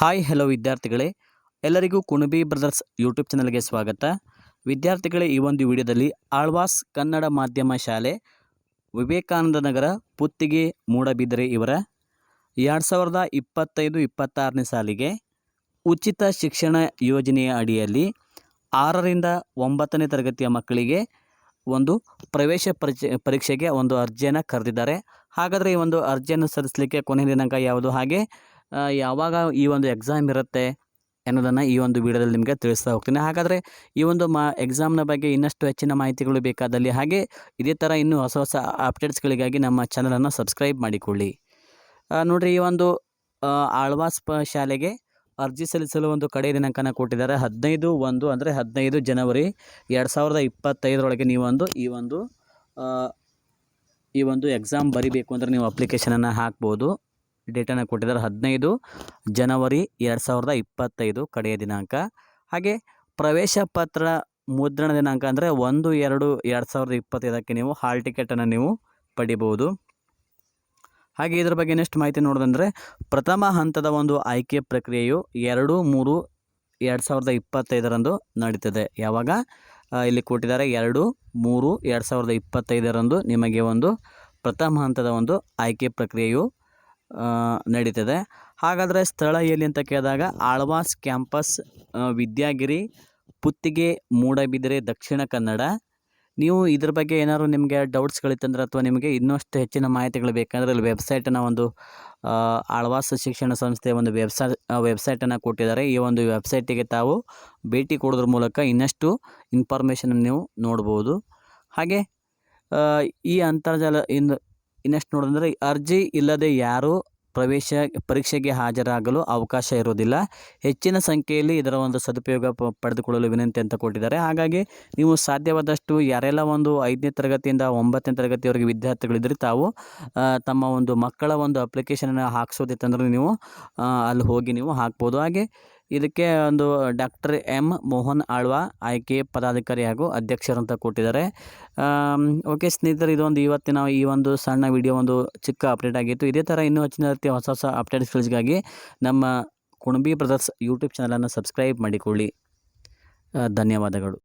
Hi, hello ವಿದ್ಯಾರ್ಥಿಗಳೇ. ಎಲ್ಲರಿಗೂ Kunbi brothers YouTube ಚಾನಲ್ಗೆ ಸ್ವಾಗತ. ವಿದ್ಯಾರ್ಥಿಗಳೇ, ಈ ಒಂದು ವಿಡಿಯೋದಲ್ಲಿ ಆಳ್ವಾಸ್ ಕನ್ನಡ ಮಾಧ್ಯಮ ಶಾಲೆ ವಿವೇಕಾನಂದ ನಗರ ಪುತ್ತಿಗೆ ಮೂಡಬಿದರೆ ಇವರ ಎರಡು ಸಾವಿರದ ಇಪ್ಪತ್ತೈದು ಇಪ್ಪತ್ತಾರನೇ ಸಾಲಿಗೆ ಉಚಿತ ಶಿಕ್ಷಣ ಯೋಜನೆಯ ಅಡಿಯಲ್ಲಿ ಆರರಿಂದ ಒಂಬತ್ತನೇ ತರಗತಿಯ ಮಕ್ಕಳಿಗೆ ಒಂದು ಪ್ರವೇಶ ಪರೀಕ್ಷೆಗೆ ಒಂದು ಅರ್ಜಿಯನ್ನು ಕರೆದಿದ್ದಾರೆ. ಹಾಗಾದರೆ ಈ ಒಂದು ಅರ್ಜಿಯನ್ನು ಸಲ್ಲಿಸಲಿಕ್ಕೆ ಕೊನೆಯ ದಿನಾಂಕ ಯಾವುದು? ಹಾಗೆ ಯಾವಾಗ ಈ ಒಂದು ಎಕ್ಸಾಮ್ ಇರುತ್ತೆ ಅನ್ನೋದನ್ನು ಈ ಒಂದು ವಿಡಿಯೋದಲ್ಲಿ ನಿಮಗೆ ತಿಳಿಸ್ತಾ ಹೋಗ್ತೀನಿ. ಹಾಗಾದರೆ ಈ ಒಂದು ಮಾ ಎಕ್ಸಾಮ್ನ ಬಗ್ಗೆ ಇನ್ನಷ್ಟು ಹೆಚ್ಚಿನ ಮಾಹಿತಿಗಳು ಬೇಕಾದಲ್ಲಿ ಹಾಗೆ ಇದೇ ಥರ ಇನ್ನೂ ಹೊಸ ಹೊಸ ಅಪ್ಡೇಟ್ಸ್ಗಳಿಗಾಗಿ ನಮ್ಮ ಚಾನಲನ್ನು ಸಬ್ಸ್ಕ್ರೈಬ್ ಮಾಡಿಕೊಳ್ಳಿ. ನೋಡಿರಿ ಈ ಒಂದು ಆಳ್ವಾಸ್ ಪ ಶಾಲೆಗೆ ಅರ್ಜಿ ಸಲ್ಲಿಸಲು ಒಂದು ಕಡೆಯ ದಿನಾಂಕನ ಕೊಟ್ಟಿದ್ದಾರೆ. ಹದಿನೈದು ಒಂದು ಅಂದರೆ ಹದಿನೈದು ಜನವರಿ ಎರಡು ಸಾವಿರದ ಇಪ್ಪತ್ತೈದರೊಳಗೆ ನೀವೊಂದು ಈ ಒಂದು ಈ ಒಂದು ಎಕ್ಸಾಮ್ ಬರಿಬೇಕು ಅಂದರೆ ನೀವು ಅಪ್ಲಿಕೇಶನನ್ನು ಹಾಕ್ಬೋದು. ಡೇಟನ್ನು ಕೊಟ್ಟಿದ್ದಾರೆ. ಹದಿನೈದು ಜನವರಿ ಎರಡು ಸಾವಿರದ ಇಪ್ಪತ್ತೈದು ಕಡೆಯ ದಿನಾಂಕ. ಹಾಗೆ ಪ್ರವೇಶ ಪತ್ರ ಮುದ್ರಣ ದಿನಾಂಕ ಅಂದರೆ ಒಂದು ಎರಡು ಎರಡು ಸಾವಿರದ ಇಪ್ಪತ್ತೈದಕ್ಕೆ ನೀವು ಹಾಲ್ ಟಿಕೆಟನ್ನು ನೀವು ಪಡಿಬೋದು ಹಾಗೆ ಇದ್ರ ಬಗ್ಗೆ ನೆಕ್ಸ್ಟ್ ಮಾಹಿತಿ ನೋಡೋದಂದರೆ ಪ್ರಥಮ ಹಂತದ ಒಂದು ಆಯ್ಕೆ ಪ್ರಕ್ರಿಯೆಯು ಎರಡು ಮೂರು ಎರಡು ಸಾವಿರದ ಇಪ್ಪತ್ತೈದರಂದು ನಡೀತದೆ. ಯಾವಾಗ? ಇಲ್ಲಿ ಕೊಟ್ಟಿದ್ದಾರೆ ಎರಡು ಮೂರು ಎರಡು ಸಾವಿರದ ಇಪ್ಪತ್ತೈದರಂದು ನಿಮಗೆ ಒಂದು ಪ್ರಥಮ ಹಂತದ ಒಂದು ಆಯ್ಕೆ ಪ್ರಕ್ರಿಯೆಯು ನಡೀತದೆ. ಹಾಗಾದರೆ ಸ್ಥಳ ಎಲ್ಲಿ ಅಂತ ಕೇಳಿದಾಗ ಆಳ್ವಾಸ್ ಕ್ಯಾಂಪಸ್ ವಿದ್ಯಾಗಿರಿ, ಪುತ್ತಿಗೆ ಮೂಡಬಿದಿರೆ, ದಕ್ಷಿಣ ಕನ್ನಡ. ನೀವು ಇದ್ರ ಬಗ್ಗೆ ಏನಾದ್ರು ನಿಮಗೆ ಡೌಟ್ಸ್ಗಳಿತ್ತಂದ್ರೆ ಅಥವಾ ನಿಮಗೆ ಇನ್ನಷ್ಟು ಹೆಚ್ಚಿನ ಮಾಹಿತಿಗಳು ಬೇಕಂದ್ರೆ ಅಲ್ಲಿ ವೆಬ್ಸೈಟನ್ನು ಒಂದು ಆಳ್ವಾಸ್ ಶಿಕ್ಷಣ ಸಂಸ್ಥೆಯ ಒಂದು ವೆಬ್ಸೈ ವೆಬ್ಸೈಟನ್ನು ಕೊಟ್ಟಿದ್ದಾರೆ. ಈ ಒಂದು ವೆಬ್ಸೈಟಿಗೆ ತಾವು ಭೇಟಿ ಕೊಡೋದ್ರ ಮೂಲಕ ಇನ್ನಷ್ಟು ಇನ್ಫಾರ್ಮೇಷನ್ ನೀವು ನೋಡ್ಬೋದು. ಹಾಗೆ ಈ ಅಂತರ್ಜಾಲ ಇನ್ನು ಇನ್ನೆಷ್ಟು ನೋಡಿದ್ರೆ ಅರ್ಜಿ ಇಲ್ಲದೆ ಯಾರೂ ಪ್ರವೇಶ, ಪರೀಕ್ಷೆಗೆ ಹಾಜರಾಗಲು ಅವಕಾಶ ಇರೋದಿಲ್ಲ. ಹೆಚ್ಚಿನ ಸಂಖ್ಯೆಯಲ್ಲಿ ಇದರ ಒಂದು ಸದುಪಯೋಗ ಪಡೆದುಕೊಳ್ಳಲು ವಿನಂತಿ ಅಂತ ಕೊಟ್ಟಿದ್ದಾರೆ. ಹಾಗಾಗಿ ನೀವು ಸಾಧ್ಯವಾದಷ್ಟು ಯಾರೆಲ್ಲ ಒಂದು ಐದನೇ ತರಗತಿಯಿಂದ ಒಂಬತ್ತನೇ ತರಗತಿಯವರೆಗೆ ವಿದ್ಯಾರ್ಥಿಗಳಿದ್ದರೆ ತಾವು ತಮ್ಮ ಒಂದು ಮಕ್ಕಳ ಒಂದು ಅಪ್ಲಿಕೇಶನನ್ನು ಹಾಕ್ಸೋದಿತ್ತಂದ್ರೆ ನೀವು ಅಲ್ಲಿ ಹೋಗಿ ನೀವು ಹಾಕ್ಬೋದು. ಹಾಗೆ ಇದಕ್ಕೆ ಒಂದು ಡಾಕ್ಟರ್ ಎಂ ಮೋಹನ್ ಆಳ್ವಾ, ಆಯ್ಕೆ ಪದಾಧಿಕಾರಿ ಹಾಗೂ ಅಧ್ಯಕ್ಷರು ಅಂತ ಕೊಟ್ಟಿದ್ದಾರೆ. ಓಕೆ ಸ್ನೇಹಿತರೆ, ಇದೊಂದು ಇವತ್ತಿನ ಈ ಒಂದು ಸಣ್ಣ ವಿಡಿಯೋ, ಒಂದು ಚಿಕ್ಕ ಅಪ್ಡೇಟ್ ಆಗಿತ್ತು. ಇದೇ ಥರ ಇನ್ನೂ ಹೆಚ್ಚಿನ ರೀತಿಯ ಹೊಸ ಹೊಸ ಅಪ್ಡೇಟ್ಸ್ಗಳಿಗಾಗಿ ನಮ್ಮ ಕುಣಬಿ ಬ್ರದರ್ಸ್ ಯೂಟ್ಯೂಬ್ ಚಾನಲನ್ನು ಸಬ್ಸ್ಕ್ರೈಬ್ ಮಾಡಿಕೊಳ್ಳಿ. ಧನ್ಯವಾದಗಳು.